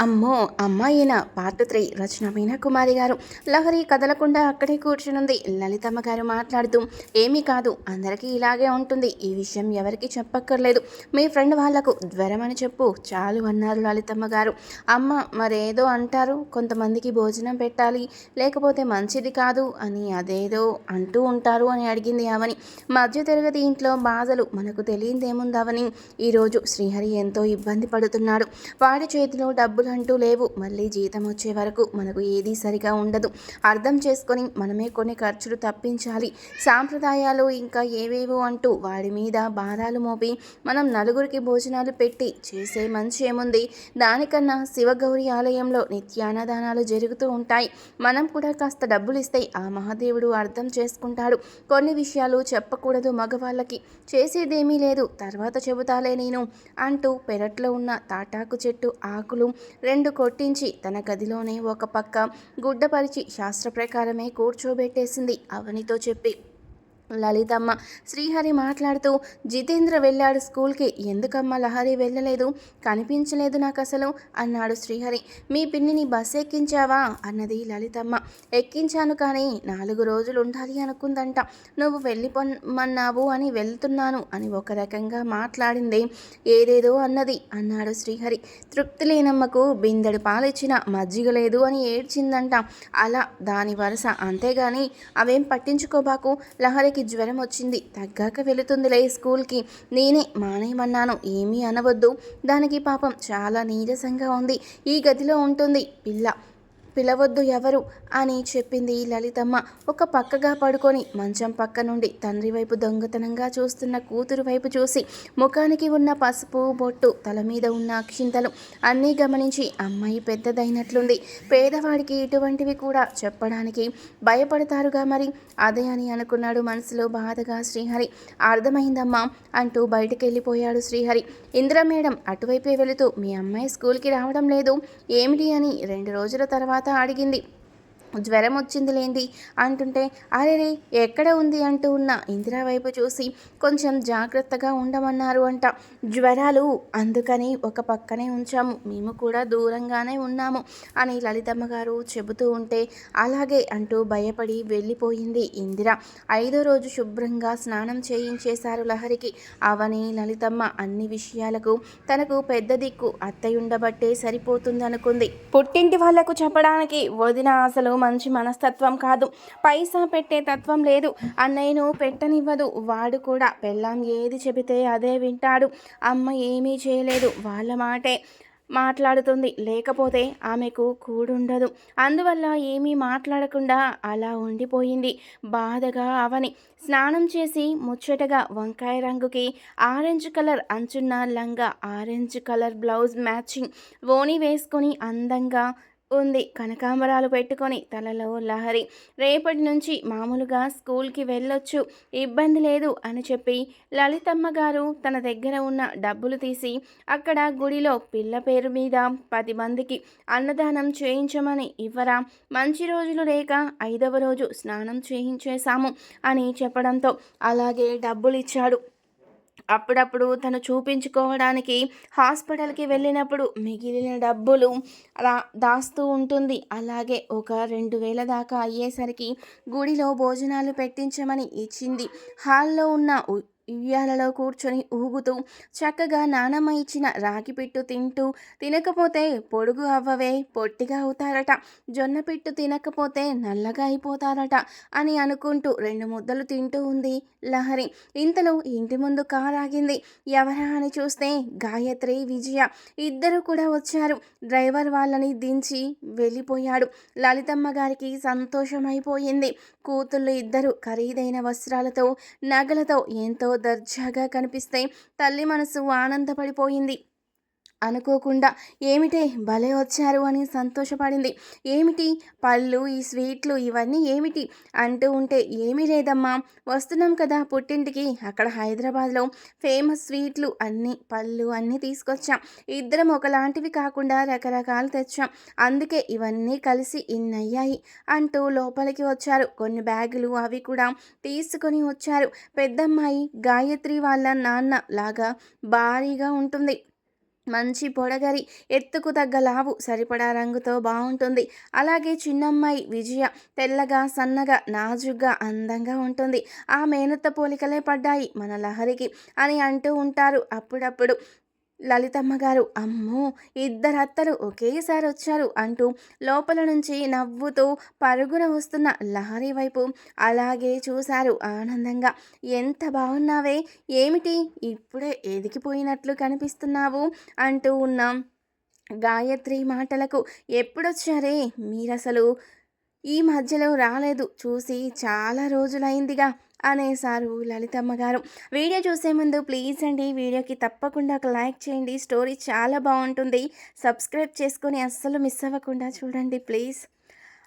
అమ్మో అమ్మాయిన part three రచన మీనాకుమారి గారు లహరి కదలకుండా అక్కడే కూర్చునుంది. లలితమ్మ గారు మాట్లాడుతూ ఏమీ కాదు అందరికీ ఇలాగే ఉంటుంది. ఈ విషయం ఎవరికి చెప్పక్కర్లేదు. మీ ఫ్రెండ్ వాళ్ళకు జ్వరం అని చెప్పు. చాలు అన్నారు లలితమ్మ గారు. అమ్మ మరేదో అంటారు? కొంతమందికి భోజనం పెట్టాలి. లేకపోతే మంచిది కాదు అని అదేదో అంటూ ఉంటారు అని అడిగింది అవని మధ్య తరగతి ఇంట్లో బాధలు మనకు తెలియదేముందవని ఈరోజు శ్రీహరి ఎంతో ఇబ్బంది పడుతున్నాడు. వాడి చేతిలో డబ్బులు అంటూ లేవు. మళ్ళీ జీతం వచ్చే వరకు మనకు ఏదీ సరిగా ఉండదు. అర్థం చేసుకొని మనమే కొన్ని ఖర్చులు తప్పించాలి. సాంప్రదాయాలు ఇంకా ఏవేవో అంటూ వాడి మీద భారాలు మోపి మనం నలుగురికి భోజనాలు పెట్టి చేసే మంచి ఏముంది? దానికన్నా శివగౌరి ఆలయంలో నిత్యాన్నదానాలు జరుగుతూ ఉంటాయి. మనం కూడా కాస్త డబ్బులు ఇస్తే ఆ మహాదేవుడు అర్థం చేసుకుంటాడు. కొన్ని విషయాలు చెప్పకూడదు మగవాళ్ళకి. చేసేదేమీ లేదు. తర్వాత చెబుతాలే నేను అంటూ పెరట్లో ఉన్న తాటాకు చెట్టు ఆకులు రెండు కొట్టించి తన గదిలోనే ఒక పక్క గుడ్డపరిచి శాస్త్ర ప్రకారమే కూర్చోబెట్టేసింది అవనితో చెప్పి. లలితమ్మ. శ్రీహరి మాట్లాడుతూ జితేంద్ర వెళ్ళాడు స్కూల్కి. ఎందుకమ్మ లహరి వెళ్ళలేదు? కనిపించలేదు నాకు అసలు అన్నాడు శ్రీహరి. మీ పిన్నిని బస్ ఎక్కించావా? అన్నది లలితమ్మ. ఎక్కించాను కానీ నాలుగు రోజులు ఉండాలి అనుకుందంట. నువ్వు వెళ్ళిపోమన్నావు అని వెళ్తున్నాను అని ఒక రకంగా మాట్లాడింది. ఏదేదో అన్నది అన్నాడు శ్రీహరి. తృప్తి లేనమ్మకు బిందెడు పాలిచ్చిన మజ్జిగ లేదు అని ఏడ్చిందంట. అలా దాని వరుస. అంతేగాని అవేం పట్టించుకోబాకు? లహరి అమ్మాయికి జ్వరం వచ్చింది. తగ్గాక వెళుతుందిలే స్కూల్కి. నేనే మానేయమన్నాను. ఏమీ అనవద్దు. దానికి పాపం చాలా నీరసంగా ఉంది. ఈ గదిలో ఉంటుంది పిల్ల. పిలవద్దు ఎవరు? అని చెప్పింది లలితమ్మ. ఒక పక్కగా పడుకొని మంచం పక్క నుండి తండ్రి వైపు దొంగతనంగా చూస్తున్న కూతురు వైపు చూసి ముఖానికి ఉన్న పసుపు బొట్టు తల మీద ఉన్న అక్షింతలు అన్నీ గమనించి అమ్మాయి పెద్దదైనట్లుంది. పేదవాడికి ఇటువంటివి కూడా చెప్పడానికి భయపడతారుగా మరి? అదే అని అనుకున్నాడు మనసులో బాధగా శ్రీహరి. అర్థమైందమ్మా అంటూ బయటికి వెళ్ళిపోయాడు శ్రీహరి. ఇంద్ర మేడం అటువైపే వెళుతూ మీ అమ్మాయి స్కూల్కి రావడం లేదు. ఏమిటి అని రెండు రోజుల తర్వాత అడిగింది. జ్వరం వచ్చింది లేండి అంటుంటే అరే ఎక్కడ ఉంది? అంటూ ఉన్న ఇందిరా వైపు చూసి కొంచెం జాగ్రత్తగా ఉండమన్నారు అంట. జ్వరాలు అందుకని ఒక పక్కనే ఉంచాము. మేము కూడా దూరంగానే ఉన్నాము అని లలితమ్మ గారు చెబుతూ ఉంటే అలాగే అంటూ భయపడి వెళ్ళిపోయింది ఇందిర. ఐదో రోజు శుభ్రంగా స్నానం చేయించేశారు లహరికి. అవని లలితమ్మ అన్ని విషయాలకు తనకు పెద్ద దిక్కు. అత్తయుండబట్టే సరిపోతుందనుకుంది. పుట్టింటి వాళ్ళకు చెప్పడానికి వదిన అసలు మంచి మనస్తత్వం కాదు. పైసా పెట్టే తత్వం లేదు. అన్నయ్యను పెట్టనివ్వదు. వాడు కూడా పెళ్ళాం ఏది చెబితే అదే వింటాడు. అమ్మ ఏమీ చేయలేదు. వాళ్ళ మాటే మాట్లాడుతుంది. లేకపోతే ఆమెకు కూడుండదు. అందువల్ల ఏమీ మాట్లాడకుండా అలా ఉండిపోయింది. బాధగా అవని. స్నానం చేసి ముచ్చటగా వంకాయ రంగుకి ఆరెంజ్ కలర్ అంచున్న లంగా ఆరెంజ్ కలర్ బ్లౌజ్ మ్యాచింగ్ ఓని వేసుకొని అందంగా ఉంది. కనకాంబరాలు పెట్టుకొని తలలో లహరి. రేపటి నుంచి మామూలుగా స్కూల్కి వెళ్ళొచ్చు. ఇబ్బంది లేదు అని చెప్పి లలితమ్మ గారు తన దగ్గర ఉన్న డబ్బులు తీసి అక్కడ గుడిలో పిల్ల పేరు మీద పది మందికి అన్నదానం చేయించమని ఇవ్వరా? మంచి రోజులు లేక ఐదవ రోజు స్నానం చేయించేశాము అని చెప్పడంతో అలాగే డబ్బులు ఇచ్చాడు అప్పుడప్పుడు తను చూపించుకోవడానికి హాస్పిటల్కి వెళ్ళినప్పుడు మిగిలిన డబ్బులు అలా దాస్తూ ఉంటుంది. అలాగే ఒక రెండు వేల దాకా అయ్యేసరికి గుడిలో భోజనాలు పెట్టించమని ఇచ్చింది. హాల్లో ఉన్న ఉయ్యాలలో కూర్చొని ఊగుతూ చక్కగా నానమ్మ ఇచ్చిన రాగి పిట్టు తింటూ తినకపోతే పొడుగు అవ్వవే పొట్టిగా అవుతారట. జొన్న పిట్టు తినకపోతే నల్లగా అయిపోతారట అని అనుకుంటూ రెండు ముద్దలు తింటూ ఉంది లహరి. ఇంతలో ఇంటి ముందు కారాగింది ఎవరా అని చూస్తే గాయత్రి విజయ ఇద్దరు కూడా వచ్చారు. డ్రైవర్ వాళ్ళని దించి వెళ్ళిపోయాడు. లలితమ్మ గారికి సంతోషమైపోయింది. కూతుళ్ళు ఇద్దరు ఖరీదైన వస్త్రాలతో నగలతో ఎంతో దర్జాగా కనిపిస్తే తల్లి మనసు ఆనందపడిపోయింది. అనుకోకుండా ఏమిటే భలే వచ్చారు అని సంతోషపడింది. ఏమిటి? పళ్ళు ఈ స్వీట్లు ఇవన్నీ ఏమిటి? అంటూ ఉంటే ఏమీ లేదమ్మా. వస్తున్నాం కదా పుట్టింటికి. అక్కడ హైదరాబాద్లో ఫేమస్ స్వీట్లు అన్నీ పళ్ళు అన్నీ తీసుకొచ్చాం. ఇద్దరం ఒకలాంటివి కాకుండా రకరకాలు తెచ్చాం. అందుకే ఇవన్నీ కలిసి ఇన్నయ్యాయి అంటూ లోపలికి వచ్చారు. కొన్ని బ్యాగులు అవి కూడా తీసుకొని వచ్చారు. పెద్దమ్మాయి గాయత్రి వాళ్ళ నాన్న లాగా భారీగా ఉంటుంది. మంచి పొడగరి ఎత్తుకు తగ్గ లావు సరిపడా రంగుతో బాగుంటుంది అలాగే చిన్నమ్మాయి విజయ తెల్లగా సన్నగా నాజుగ్గా అందంగా ఉంటుంది. ఆ మేనత్త పోలికలే పడ్డాయి మన లహరికి అని అంటూ ఉంటారు అప్పుడప్పుడు. లలితమ్మ గారు అమ్మో! ఇద్దరు అత్తలు ఒకేసారి వచ్చారు అంటూ లోపల నుంచి నవ్వుతూ పరుగున వస్తున్న లహరి వైపు అలాగే చూశారు ఆనందంగా. ఎంత బాగున్నావే ఏమిటి? ఇప్పుడే ఎదిగిపోయినట్లు కనిపిస్తున్నావు అంటూ ఉన్నాం గాయత్రి మాటలకు ఎప్పుడొచ్చారే? మీరసలు ఈ మధ్యలో రాలేదు. చూసి చాలా రోజులైందిగా. అనేసారు లలితమ్మ గారు. వీడియో చూసే ముందు ప్లీజ్ అండి వీడియోకి తప్పకుండా ఒక లైక్ చేయండి. స్టోరీ చాలా బాగుంటుంది. సబ్స్క్రైబ్ చేసుకొని అస్సలు మిస్ అవ్వకుండా చూడండి ప్లీజ్.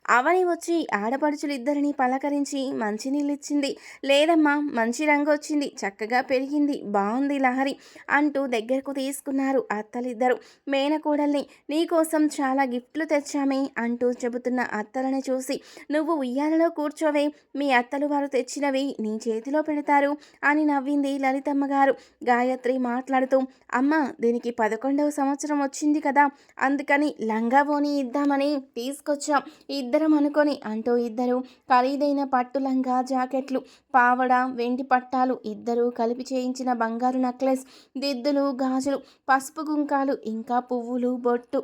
అవని వచ్చి ఆడపడుచులు ఇద్దరిని పలకరించి మంచినీళ్ళిచ్చింది. లేదమ్మా మంచి రంగు వచ్చింది చక్కగా పెరిగింది. బాగుంది లహరి అంటూ దగ్గరకు తీసుకున్నారు అత్తలిద్దరు. మేనకోడల్ని నీకోసం చాలా గిఫ్ట్లు తెచ్చామే అంటూ చెబుతున్న అత్తలను చూసి నువ్వు ఉయ్యాలలో కూర్చోవే. మీ అత్తలు వారు తెచ్చినవి నీ చేతిలో పెడతారు అని నవ్వింది లలితమ్మ గారు. గాయత్రి మాట్లాడుతూ అమ్మ దీనికి పదకొండవ సంవత్సరం వచ్చింది కదా. అందుకని లంగావోని ఇద్దామని తీసుకొచ్చాం. ఇద్దరం అనుకొని అంటూ ఇద్దరు ఖరీదైన పట్టు లంగా జాకెట్లు పావడ వెండి పట్టాలు ఇద్దరు కలిపి చేయించిన బంగారు నెక్లెస్ దిద్దులు గాజులు పసుపు గుంకాలు ఇంకా పువ్వులు బొట్టు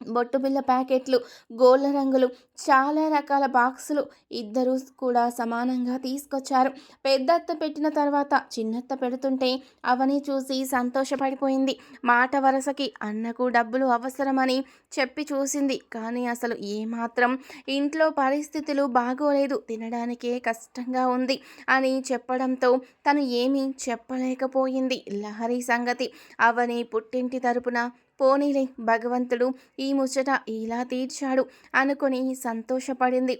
బొట్టుబిల్ల ప్యాకెట్లు గోళ్ళ రంగులు చాలా రకాల బాక్సులు ఇద్దరు కూడా సమానంగా తీసుకొచ్చారు. పెద్దత్త పెట్టిన తర్వాత చిన్నత్త పెడుతుంటే అవని చూసి సంతోషపడిపోయింది. మాట వరసకి అన్నకు డబ్బులు అవసరమని చెప్పి చూసింది. కానీ అసలు ఏమాత్రం ఇంట్లో పరిస్థితులు బాగోలేదు తినడానికే కష్టంగా ఉంది అని చెప్పడంతో తను ఏమీ చెప్పలేకపోయింది. లహరి సంగతి అవని పుట్టింటి తరపున పోనీలే భగవంతుడు ఈ ముచ్చట ఇలా తీర్చాడు అనుకుని సంతోషపడింది.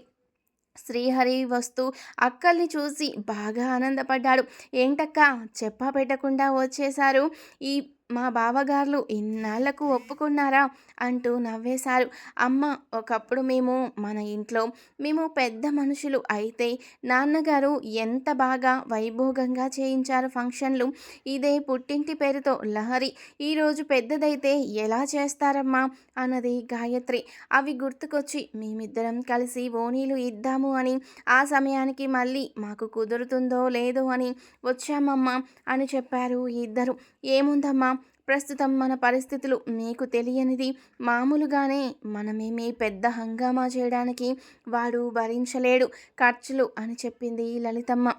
శ్రీహరి వస్తూ అక్కల్ని చూసి బాగా ఆనందపడ్డాడు. ఏంటక్క చెప్పా పెట్టకుండా వచ్చేశారు? ఈ మా బావగారులు ఇన్నాళ్ళకు ఒప్పుకున్నారా? అంటూ నవ్వేశారు. అమ్మ ఒకప్పుడు మేము మన ఇంట్లో మేము పెద్ద మనుషులు అయితే నాన్నగారు ఎంత బాగా వైభోగంగా చేయించారు ఫంక్షన్లు. ఇదే పుట్టింటి పేరుతో లహరి. ఈరోజు పెద్దదైతే ఎలా చేస్తారమ్మా? అన్నది గాయత్రి. అవి గుర్తుకొచ్చి మేమిద్దరం కలిసి ఓనీలు ఇద్దాము అని ఆ సమయానికి మళ్ళీ మాకు కుదురుతుందో లేదో అని వచ్చామమ్మా అని చెప్పారు ఇద్దరు. ఏముందమ్మా? ప్రస్తుతం మన పరిస్థితులు మీకు తెలియనిది. మామూలుగానే మనమేమీ పెద్ద హంగామా చేయడానికి వాడు భరించలేడు. ఖర్చులు అని చెప్పింది లలితమ్మ.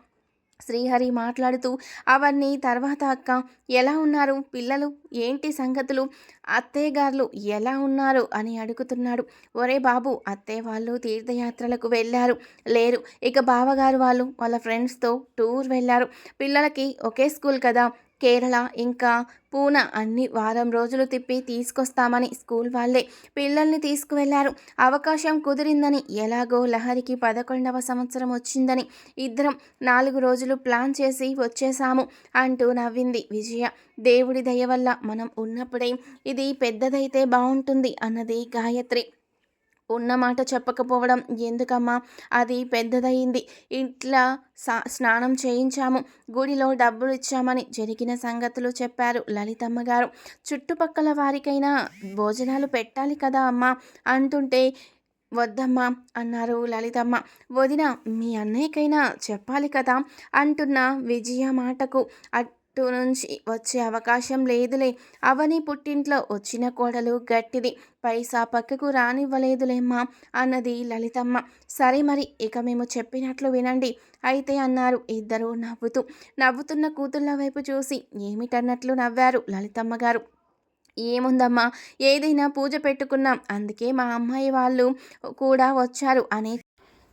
శ్రీహరి మాట్లాడుతూ అవన్నీ తర్వాత అక్క. ఎలా ఉన్నారు? పిల్లలు? ఏంటి సంగతులు? అత్తయ్యగారులు ఎలా ఉన్నారు? అని అడుగుతున్నాడు. ఒరే బాబు అత్తయ్య వాళ్ళు తీర్థయాత్రలకు వెళ్ళారు. లేరు. ఇక బావగారు వాళ్ళు వాళ్ళ ఫ్రెండ్స్తో టూర్ వెళ్ళారు. పిల్లలకి ఒకే స్కూల్ కదా. కేరళ ఇంకా పూనా అన్ని వారం రోజులు తిప్పి తీసుకొస్తామని స్కూల్ వాళ్ళే పిల్లల్ని తీసుకువెళ్ళారు. అవకాశం కుదిరిందని ఎలాగో లహరికి పదకొండవ సంవత్సరం వచ్చిందని ఇద్దరం నాలుగు రోజులు ప్లాన్ చేసి వచ్చేసాము అంటూ నవ్వింది విజయ. దేవుడి దయ వల్ల మనం ఉన్నప్పుడే ఇది పెద్దదైతే బాగుంటుంది అన్నది గాయత్రి. ఉన్న మాట చెప్పకపోవడం ఎందుకమ్మా? అది పెద్దదయింది. ఇట్లా స్నానం చేయించాము. గుడిలో డబ్బులు ఇచ్చామని జరిగిన సంగతులు చెప్పారు లలితమ్మ గారు. చుట్టుపక్కల వారికైనా భోజనాలు పెట్టాలి కదా అమ్మా? అంటుంటే వద్దమ్మా అన్నారు లలితమ్మ. వదిన మీ అన్నయ్యకైనా చెప్పాలి కదా? అంటున్న విజయ మాటకు అటు నుంచి వచ్చే అవకాశం లేదులే. అవని పుట్టింట్లో వచ్చిన కోడలు గట్టిది. పైసా పక్కకు రానివ్వలేదులేమ్మా అన్నది లలితమ్మ. సరే మరి ఇక మేము చెప్పినట్లు వినండి. అయితే అన్నారు ఇద్దరూ నవ్వుతూ. నవ్వుతున్న కూతుళ్ళ వైపు చూసి ఏమిటన్నట్లు నవ్వారు లలితమ్మ గారు. ఏముందమ్మా ఏదైనా పూజ పెట్టుకున్నాం. అందుకే మా అమ్మాయి వాళ్ళు కూడా వచ్చారు అనే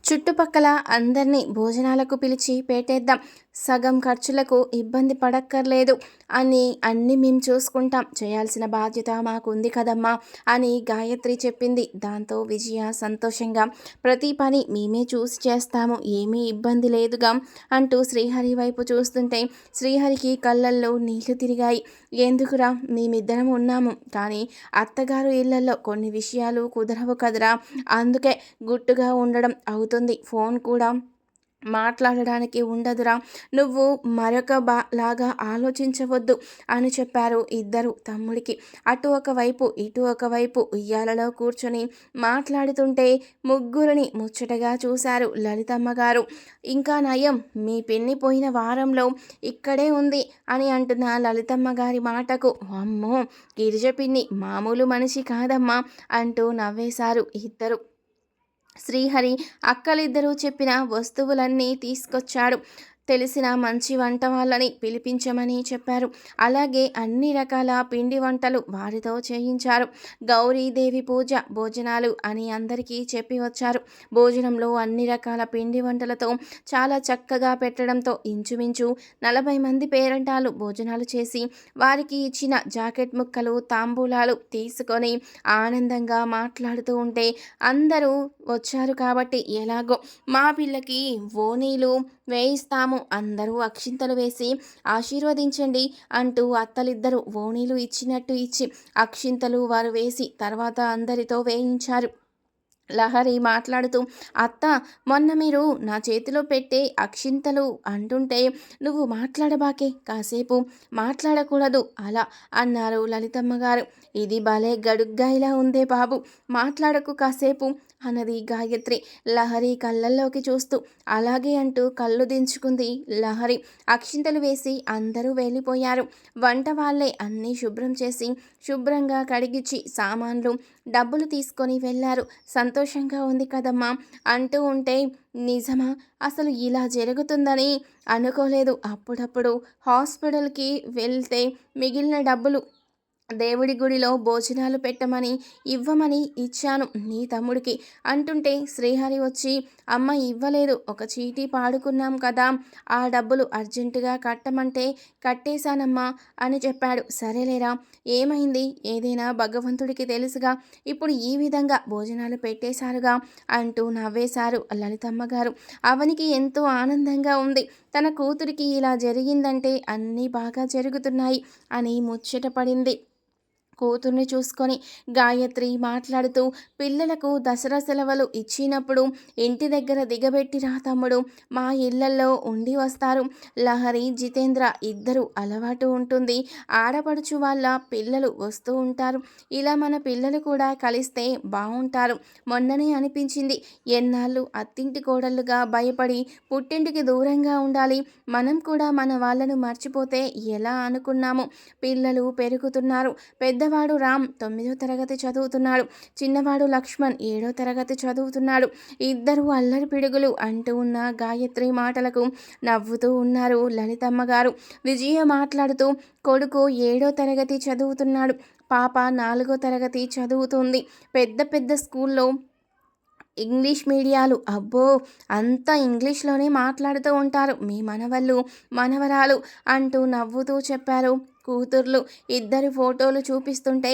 చుట్టుపక్కల అందరినీ భోజనాలకు పిలిచి పెట్టేద్దాం సగం ఖర్చులకు ఇబ్బంది పడక్కర్లేదు అని అన్నీ మేము చూసుకుంటాం. చేయాల్సిన బాధ్యత మాకుంది కదమ్మా అని గాయత్రి చెప్పింది. దాంతో విజయ సంతోషంగా ప్రతి పని మేమే చూసి చేస్తాము ఏమీ ఇబ్బంది లేదుగా అంటూ శ్రీహరి వైపు చూస్తుంటే శ్రీహరికి కళ్ళల్లో నీళ్ళు తిరిగాయి. ఎందుకురా మేమిద్దరం ఉన్నాము కానీ అత్తగారు ఇళ్ళలో కొన్ని విషయాలు కుదరవు కదరా అందుకే గుట్టుగా ఉండడం అవుతుంది ఫోన్ కూడా మాట్లాడడానికి ఉండదురా. నువ్వు మరొక బా లాగా ఆలోచించవద్దు అని చెప్పారు ఇద్దరు తమ్ముడికి. అటు ఒకవైపు ఇటు ఒకవైపు ఉయ్యాలలో కూర్చొని మాట్లాడుతుంటే ముగ్గురిని ముచ్చటగా చూశారు లలితమ్మ గారు ఇంకా నయం మీ పిన్ని పోయిన వారంలో ఇక్కడే ఉంది అని అంటున్న లలితమ్మ గారి మాటకు అమ్మో గిరిజ పిన్ని మామూలు మనిషి కాదమ్మా అంటూ నవ్వేశారు ఇద్దరు. శ్రీహరి అక్కలిద్దరూ చెప్పిన వస్తువులన్నీ తీసుకొచ్చాడు. తెలిసిన మంచి వంట వాళ్ళని పిలిపించమని చెప్పారు. అలాగే అన్ని రకాల పిండి వంటలు వారితో చేయించారు. గౌరీదేవి పూజ భోజనాలు అని అందరికీ చెప్పి వచ్చారు. భోజనంలో అన్ని రకాల పిండి వంటలతో చాలా చక్కగా పెట్టడంతో ఇంచుమించు నలభై మంది పేరంటాలు భోజనాలు చేసి వారికి ఇచ్చిన జాకెట్ ముక్కలు తాంబూలాలు తీసుకొని ఆనందంగా మాట్లాడుతూ ఉంటే అందరూ వచ్చారు కాబట్టి ఎలాగో మా పిల్లకి ఓనీలు వేయిస్తాము. అందరూ అక్షింతలు వేసి ఆశీర్వదించండి అంటూ అత్తలిద్దరూ ఓణీలు ఇచ్చినట్టు ఇచ్చి అక్షింతలు వారు వేసి తర్వాత అందరితో వేయించారు. లహరి మాట్లాడుతూ అత్త మొన్న మీరు నా చేతిలో పెట్టే అక్షింతలు అంటుంటే నువ్వు మాట్లాడబాకే కాసేపు మాట్లాడకూడదు అలా అన్నారు లలితమ్మ గారు. ఇది భలే గడుగ్గా ఇలా ఉందే బాబు మాట్లాడకు కాసేపు అన్నది గాయత్రి లహరి కళ్ళల్లోకి చూస్తూ. అలాగే అంటూ కళ్ళు దించుకుంది లహరి. అక్షింతలు వేసి అందరూ వెళ్ళిపోయారు. వంట వాళ్ళే అన్నీ శుభ్రం చేసి శుభ్రంగా కడిగిచ్చి సామాన్లు డబ్బులు తీసుకొని వెళ్ళారు. సంతోషంగా ఉంది కదమ్మా అంటూ ఉంటే నిజమా? అసలు ఇలా జరుగుతుందని అనుకోలేదు. అప్పుడప్పుడు హాస్పిటల్కి వెళ్తే మిగిలిన డబ్బులు దేవుడి గుడిలో భోజనాలు పెట్టమని ఇవ్వమని ఇచ్చాను నీ తమ్ముడికి. అంటుంటే శ్రీహరి వచ్చి అమ్మ ఇవ్వలేదు. ఒక చీటీ పాడుకున్నాం కదా. ఆ డబ్బులు అర్జెంటుగా కట్టమంటే కట్టేశానమ్మా అని చెప్పాడు. సరేలేరా ఏమైంది? ఏదైనా భగవంతుడికి తెలుసుగా. ఇప్పుడు ఈ విధంగా భోజనాలు పెట్టేశారుగా అంటూ నవ్వేశారు లలితమ్మ గారు. అవనికి ఎంతో ఆనందంగా ఉంది. తన కూతురికి ఇలా జరిగిందంటే అన్నీ బాగా జరుగుతున్నాయి అని ముచ్చటపడింది కూతుర్ని చూసుకొని గాయత్రి మాట్లాడుతూ పిల్లలకు దసరా సెలవులు ఇచ్చినప్పుడు ఇంటి దగ్గర దిగబెట్టిరా తమ్ముడు మా ఇళ్ళలో ఉండి వస్తారు. లహరి జితేంద్ర ఇద్దరు అలవాటు ఉంటుంది. ఆడపడుచు వాళ్ళ పిల్లలు వస్తూ ఉంటారు. ఇలా మన పిల్లలు కూడా కలిస్తే బాగుంటారు మొన్ననే అనిపించింది ఎన్నాళ్ళు అత్తింటి కోడళ్ళుగా భయపడి పుట్టింటికి దూరంగా ఉండాలి. మనం కూడా మన వాళ్ళను మర్చిపోతే ఎలా అనుకున్నాము? పిల్లలు పెరుగుతున్నారు. పెద్ద పెద్దవాడు రామ్ తొమ్మిదో తరగతి చదువుతున్నాడు. చిన్నవాడు లక్ష్మణ్ ఏడో తరగతి చదువుతున్నాడు. ఇద్దరు అల్లరి పిడుగులు అంటూ ఉన్న గాయత్రి మాటలకు నవ్వుతూ ఉన్నారు లలితమ్మ గారు. విజయ మాట్లాడుతూ కొడుకు ఏడో తరగతి చదువుతున్నాడు. పాప నాలుగో తరగతి చదువుతుంది. పెద్ద పెద్ద స్కూల్లో ఇంగ్లీష్ మీడియాలు. అబ్బో! అంతా ఇంగ్లీష్లోనే మాట్లాడుతూ ఉంటారు. మీ మనవళ్ళు మనవరాలు అంటూ నవ్వుతూ చెప్పారు కూతుర్లు ఇద్దరి ఫోటోలు చూపిస్తుంటే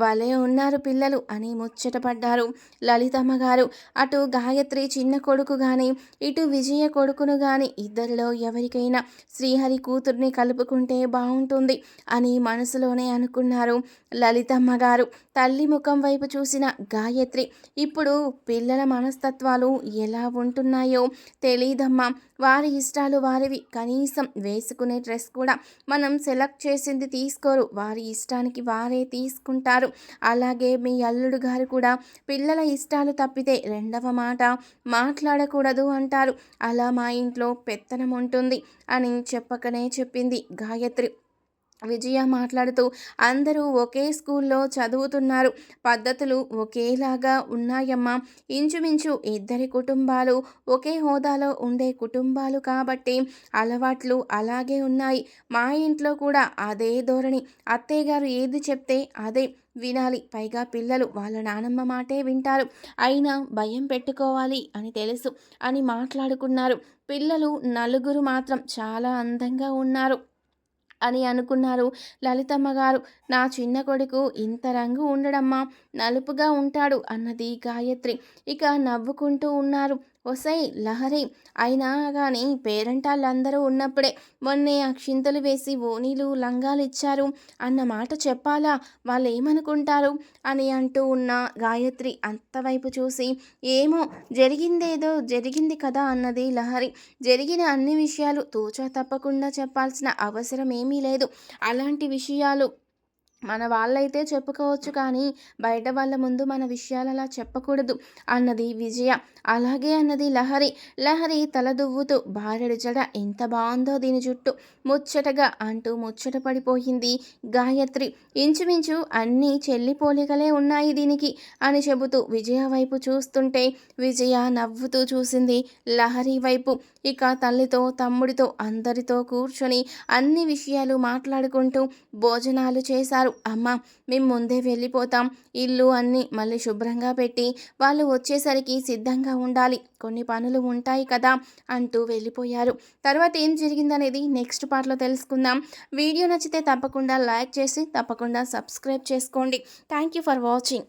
భలే ఉన్నారు పిల్లలు అని ముచ్చటపడ్డారు లలితమ్మ గారు. అటు గాయత్రి చిన్న కొడుకు కానీ ఇటు విజయ కొడుకును కానీ ఇద్దరిలో ఎవరికైనా శ్రీహరి కూతుర్ని కలుపుకుంటే బాగుంటుంది అని మనసులోనే అనుకున్నారు లలితమ్మ గారు. తల్లి ముఖం వైపు చూసిన గాయత్రి ఇప్పుడు పిల్లల మనస్తత్వాలు ఎలా ఉంటున్నాయో తెలీదమ్మా. వారి ఇష్టాలు వారివి. కనీసం వేసుకునే డ్రెస్ కూడా మనం సెలెక్ట్ చేసి చేసింది తీసుకోరు. వారి ఇష్టానికి వారే తీసుకుంటారు. అలాగే మీ అల్లుడు గారు కూడా పిల్లల ఇష్టాలు తప్పితే రెండవ మాట మాట్లాడకూడదు అంటారు. అలా మా ఇంట్లో పెత్తనం ఉంటుంది అని చెప్పకనే చెప్పింది గాయత్రి. విజయ మాట్లాడుతూ అందరూ ఒకే స్కూల్లో చదువుతున్నారు. పద్ధతులు ఒకేలాగా ఉన్నాయమ్మా. ఇంచుమించు ఇద్దరి కుటుంబాలు ఒకే హోదాలో ఉండే కుటుంబాలు కాబట్టి అలవాట్లు అలాగే ఉన్నాయి. మా ఇంట్లో కూడా అదే ధోరణి. అత్తయ్య గారు ఏది చెప్తే అదే వినాలి. పైగా పిల్లలు వాళ్ళ నానమ్మ మాటే వింటారు. అయినా భయం పెట్టుకోవాలి అని తెలుసు అని మాట్లాడుకున్నారు. పిల్లలు నలుగురు మాత్రం చాలా అందంగా ఉన్నారు. అని అనుకున్నారు. లలితమ్మ గారు నా చిన్న కొడుకు ఇంత రంగు ఉండడమ్మా నలుపుగా ఉంటాడు అన్నది గాయత్రి. ఇక నవ్వుకుంటూ ఉన్నారు. ఒసై లహరి. అయినా కానీ పేరెంటాళ్ళందరూ ఉన్నప్పుడే మొన్నే అక్షింతలు వేసి ఓనీలు లంగాలు ఇచ్చారు అన్న మాట చెప్పాలా? వాళ్ళు ఏమనుకుంటారు అని అంటూ ఉన్న గాయత్రి అంతవైపు చూసి ఏమో జరిగిందేదో జరిగింది కదా అన్నది లహరి. జరిగిన అన్ని విషయాలు తోచా తప్పకుండా చెప్పాల్సిన అవసరం ఏమీ లేదు. అలాంటి విషయాలు మన వాళ్ళైతే చెప్పుకోవచ్చు కానీ బయట వాళ్ళ ముందు మన విషయాలు అలా చెప్పకూడదు. అన్నది విజయ. అలాగే అన్నది లహరి. లహరి తల దువ్వుతూ భార్యడి జడ ఎంత బాగుందో దీని జుట్టు. ముచ్చటగా అంటూ ముచ్చట పడిపోయింది గాయత్రి. ఇంచుమించు అన్నీ చెల్లి పోలికలే ఉన్నాయి దీనికి అని చెబుతూ విజయ వైపు చూస్తుంటే విజయ నవ్వుతూ చూసింది లహరి వైపు. ఇక తల్లితో తమ్ముడితో అందరితో కూర్చొని అన్ని విషయాలు మాట్లాడుకుంటూ భోజనాలు చేశారు. అమ్మ మేము ముందే వెళ్ళిపోతాం. ఇల్లు అన్నీ మళ్ళీ శుభ్రంగా పెట్టి వాళ్ళు వచ్చేసరికి సిద్ధంగా ఉండాలి. కొన్ని పనులు ఉంటాయి కదా అంటూ వెళ్ళిపోయారు. తర్వాత ఏం జరిగిందనేది నెక్స్ట్ పార్ట్లో తెలుసుకుందాం. వీడియో నచ్చితే తప్పకుండా లైక్ చేసి తప్పకుండా సబ్స్క్రైబ్ చేసుకోండి. Thank you for watching.